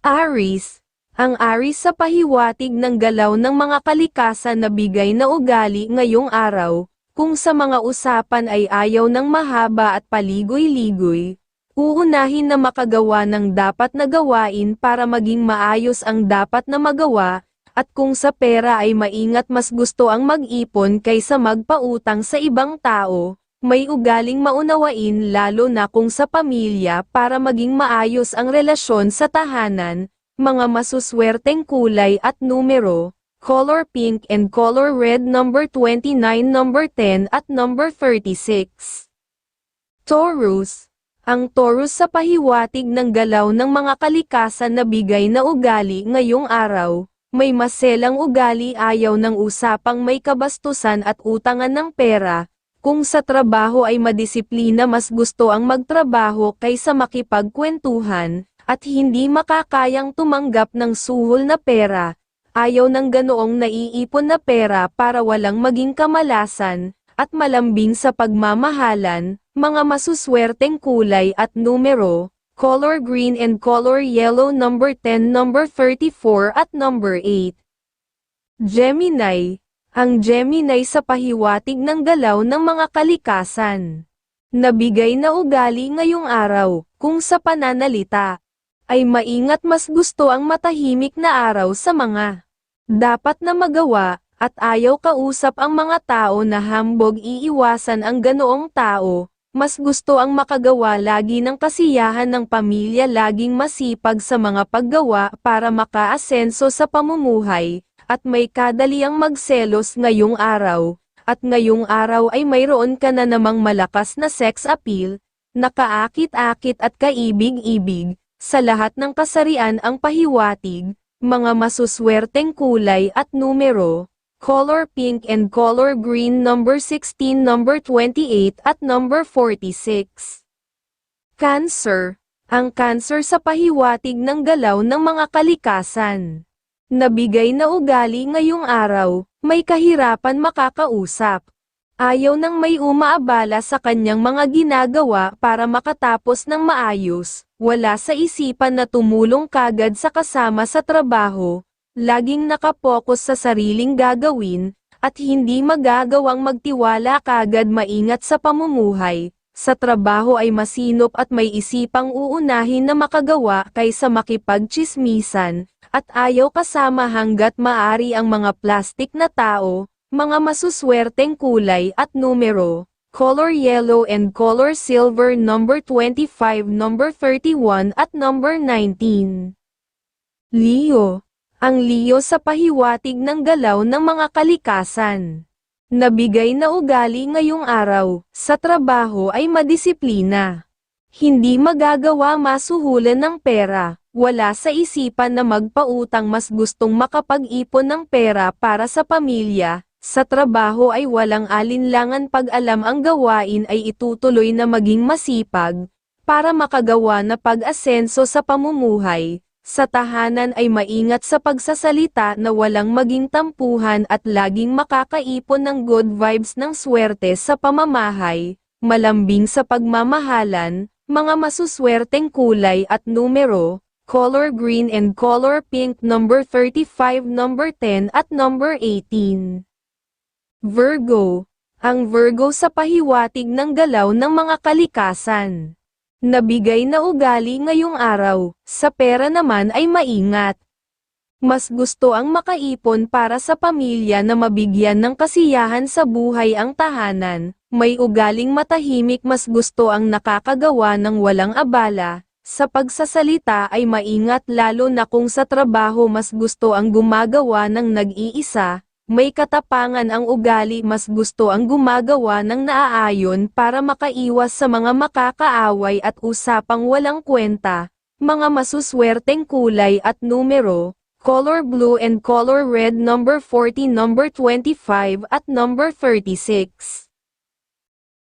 Aris, ang Aris sa pahiwatig ng galaw ng mga kalikasan na bigay na ugali ngayong araw, kung sa mga usapan ay ayaw ng mahaba at paligoy-ligoy, uunahin na makagawa ng dapat na gawain para maging maayos ang dapat na magawa, at kung sa pera ay maingat mas gusto ang mag-ipon kaysa magpautang sa ibang tao, may ugaling maunawain lalo na kung sa pamilya para maging maayos ang relasyon sa tahanan, mga masuswerteng kulay at numero, color pink and color red number 29 number 10 at number 36. Taurus Ang Taurus sa pahiwatig ng galaw ng mga kalikasan na bigay na ugali ngayong araw, may maselang ugali ayaw ng usapang may kabastusan at utangan ng pera, kung sa trabaho ay madisiplina mas gusto ang magtrabaho kaysa makipagkwentuhan, at hindi makakayang tumanggap ng suhol na pera, ayaw ng ganoong naiipon na pera para walang maging kamalasan, at malambing sa pagmamahalan, mga masuswerteng kulay at numero, color green and color yellow number 10 number 34 at number 8. Gemini, ang Gemini sa pahiwatig ng galaw ng mga kalikasan. Nabigay na ugali ngayong araw, kung sa pananalita, ay maingat mas gusto ang matahimik na araw sa mga dapat na magawa, at ayaw kausap ang mga tao na hambog iiwasan ang ganoong tao, mas gusto ang makagawa lagi ng kasiyahan ng pamilya laging masipag sa mga paggawa para makaasenso sa pamumuhay, at may kadaliang magselos ngayong araw, at ngayong araw ay mayroon ka na namang malakas na sex appeal, nakaakit-akit at kaibig-ibig, sa lahat ng kasarian ang pahiwatig, mga masuswerteng kulay at numero, color pink and color green number 16 number 28 at number 46. Cancer, ang cancer sa pahiwatig ng galaw ng mga kalikasan. Nabigay na ugali ngayong araw, may kahirapan makakausap. Ayaw nang may umaabala sa kanyang mga ginagawa para makatapos ng maayos, wala sa isipan na tumulong kagad sa kasama sa trabaho, laging nakapokus sa sariling gagawin, at hindi magagawang magtiwala kagad maingat sa pamumuhay, sa trabaho ay masinop at may isipang uunahin na makagawa kaysa makipagchismisan, at ayaw kasama hanggat maari ang mga plastik na tao, mga masuswerteng kulay at numero, color yellow and color silver number 25 number 31 at number 19. Leo, ang Leo sa pahiwatig ng galaw ng mga kalikasan. Nabigay na ugali ngayong araw, sa trabaho ay madisiplina. Hindi magagawa masuhulan ng pera, wala sa isipan na magpautang mas gustong makapag-ipon ng pera para sa pamilya, sa trabaho ay walang alinlangan pag alam ang gawain ay itutuloy na maging masipag, para makagawa na pag-asenso sa pamumuhay, sa tahanan ay maingat sa pagsasalita na walang maging tampuhan at laging makakaipon ng good vibes ng swerte sa pamamahay, malambing sa pagmamahalan, mga masuswerteng kulay at numero, color green and color pink number 35 number 10 at number 18. Virgo, ang Virgo sa pahiwatig ng galaw ng mga kalikasan. Nabigay na ugali ngayong araw, sa pera naman ay maingat. Mas gusto ang makaipon para sa pamilya na mabigyan ng kasiyahan sa buhay ang tahanan, may ugaling matahimik mas gusto ang nakakagawa ng walang abala, sa pagsasalita ay maingat lalo na kung sa trabaho mas gusto ang gumagawa ng nag-iisa, may katapangan ang ugali mas gusto ang gumagawa ng naaayon para makaiwas sa mga makakaaway at usapang walang kwenta, mga masuswerteng kulay at numero, color blue and color red number 40 number 25 at number 36.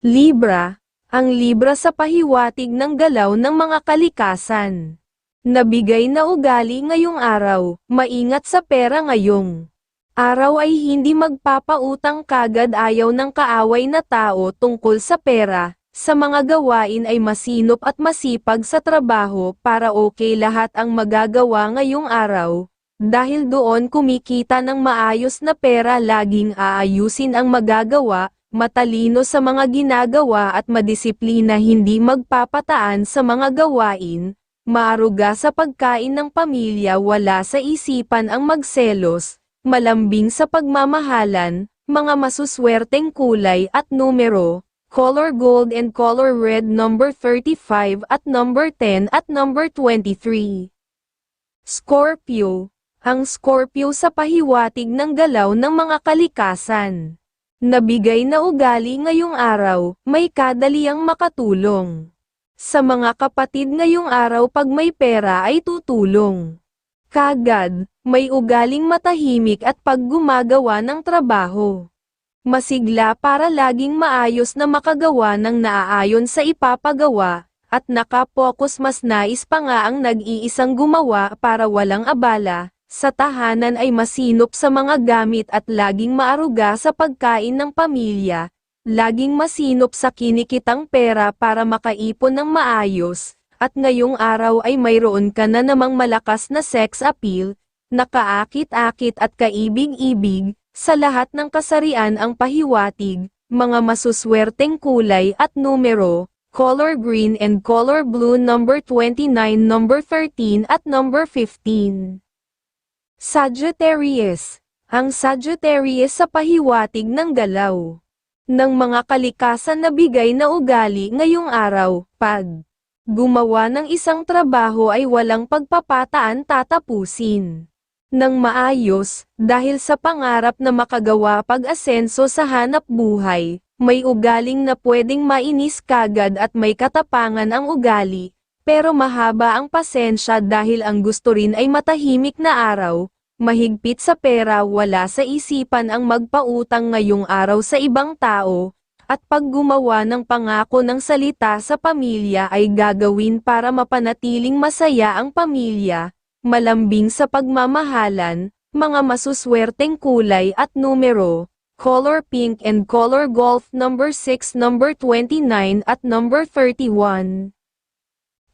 Libra, ang Libra sa pahiwatig ng galaw ng mga kalikasan. Nabigay na ugali ngayong araw, maingat sa pera ngayong araw ay hindi magpapautang kagad ayaw ng kaaway na tao tungkol sa pera, sa mga gawain ay masinop at masipag sa trabaho para okay lahat ang magagawa ngayong araw. Dahil doon kumikita ng maayos na pera laging aayusin ang magagawa, matalino sa mga ginagawa at madisiplina hindi magpapataan sa mga gawain, maaruga sa pagkain ng pamilya wala sa isipan ang magselos, malambing sa pagmamahalan, mga masuswerteng kulay at numero, color gold and color red number 35 at number 10 at number 23. Scorpio, ang Scorpio sa pahiwatig ng galaw ng mga kalikasan. Nabigay na ugali ngayong araw, may kadaliang makatulong. Sa mga kapatid ngayong araw pag may pera ay tutulong. Kagad, may ugaling matahimik at pag gumagawa ng trabaho. Masigla para laging maayos na makagawa ng naaayon sa ipapagawa, at nakapokus mas nais pa nga ang nag-iisang gumawa para walang abala, sa tahanan ay masinop sa mga gamit at laging maaruga sa pagkain ng pamilya, laging masinop sa kinikitang pera para makaipon ng maayos, at ngayong araw ay mayroon ka na namang malakas na sex appeal, nakaakit-akit at kaibig-ibig, sa lahat ng kasarian ang pahiwatig, mga masuswerteng kulay at numero, color green and color blue number 29 number 13 at number 15. Sagittarius, ang Sagittarius sa pahiwatig ng galaw. Ng mga kalikasan na bigay na ugali ngayong araw, pag gumawa ng isang trabaho ay walang pagpapataan tatapusin. Ng maayos, dahil sa pangarap na makagawa pag-asenso sa hanap buhay, may ugaling na pwedeng mainis kagad at may katapangan ang ugali, pero mahaba ang pasensya dahil ang gusto rin ay matahimik na araw, mahigpit sa pera wala sa isipan ang magpautang ngayong araw sa ibang tao, at pag gumawa ng pangako ng salita sa pamilya ay gagawin para mapanatiling masaya ang pamilya, malambing sa pagmamahalan, mga masuswerteng kulay at numero, color pink and color golf number 6 number 29 at number 31.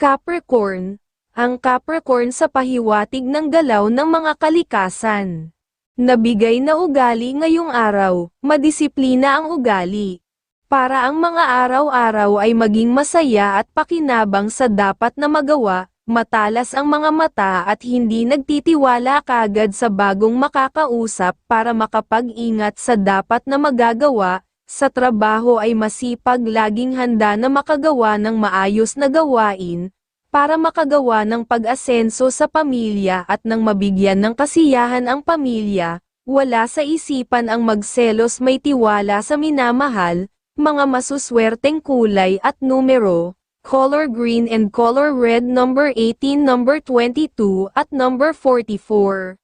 Capricorn, ang Capricorn sa pahiwatig ng galaw ng mga kalikasan. Nabigay na ugali ngayong araw, madisiplina ang ugali. Para ang mga araw-araw ay maging masaya at pakinabang sa dapat na magawa, matalas ang mga mata at hindi nagtitiwala kagad sa bagong makakausap para makapag-ingat sa dapat na magagawa, sa trabaho ay masipag laging handa na makagawa ng maayos na gawain, para makagawa ng pag-asenso sa pamilya at nang mabigyan ng kasiyahan ang pamilya, wala sa isipan ang magselos may tiwala sa minamahal, mga masuswerteng kulay at numero, color green and color red number 18 number 22 at number 44.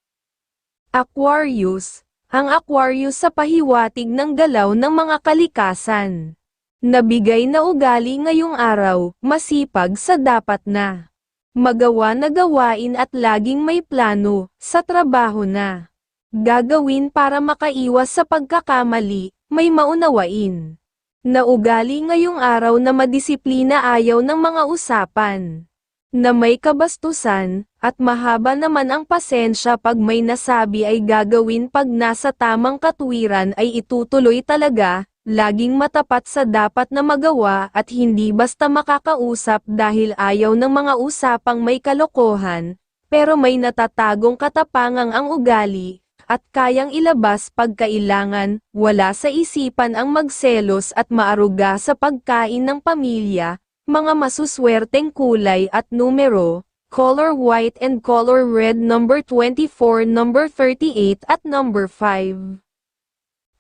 Aquarius, ang Aquarius sa pahiwatig ng galaw ng mga kalikasan. Nabigay na ugali ngayong araw, masipag sa dapat na. Magawa na gawain at laging may plano, sa trabaho na. Gagawin para makaiwas sa pagkakamali, may maunawain na ugali ngayong araw na madisiplina ayaw ng mga usapan. Na may kabastusan, at mahaba naman ang pasensya pag may nasabi ay gagawin pag nasa tamang katwiran ay itutuloy talaga, laging matapat sa dapat na magawa at hindi basta makakausap dahil ayaw ng mga usapang may kalokohan, pero may natatagong katapangang ang ugali, at kayang ilabas pagkailangan, wala sa isipan ang magselos at maaruga sa pagkain ng pamilya, mga masuswerteng kulay at numero, color white and color red number 24 number 38 at number 5.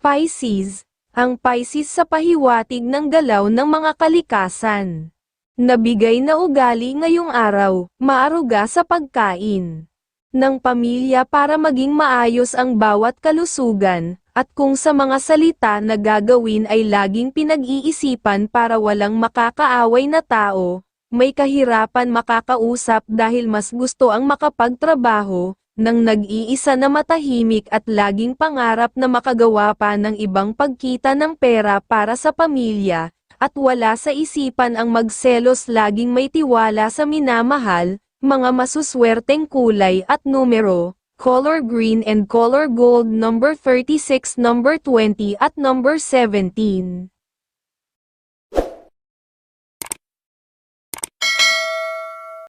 Pisces, ang Pisces sa pahiwatig ng galaw ng mga kalikasan. Nabigay na ugali ngayong araw, maaruga sa pagkain ng pamilya para maging maayos ang bawat kalusugan, at kung sa mga salita na gagawin ay laging pinag-iisipan para walang makakaaway na tao, may kahirapan makakausap dahil mas gusto ang makapagtrabaho, nang nag-iisa na matahimik at laging pangarap na makagawa pa ng ibang pagkita ng pera para sa pamilya, at wala sa isipan ang magselos laging may tiwala sa minamahal, mga masuswerteng kulay at numero, color green and color gold number 36 number 20 at number 17.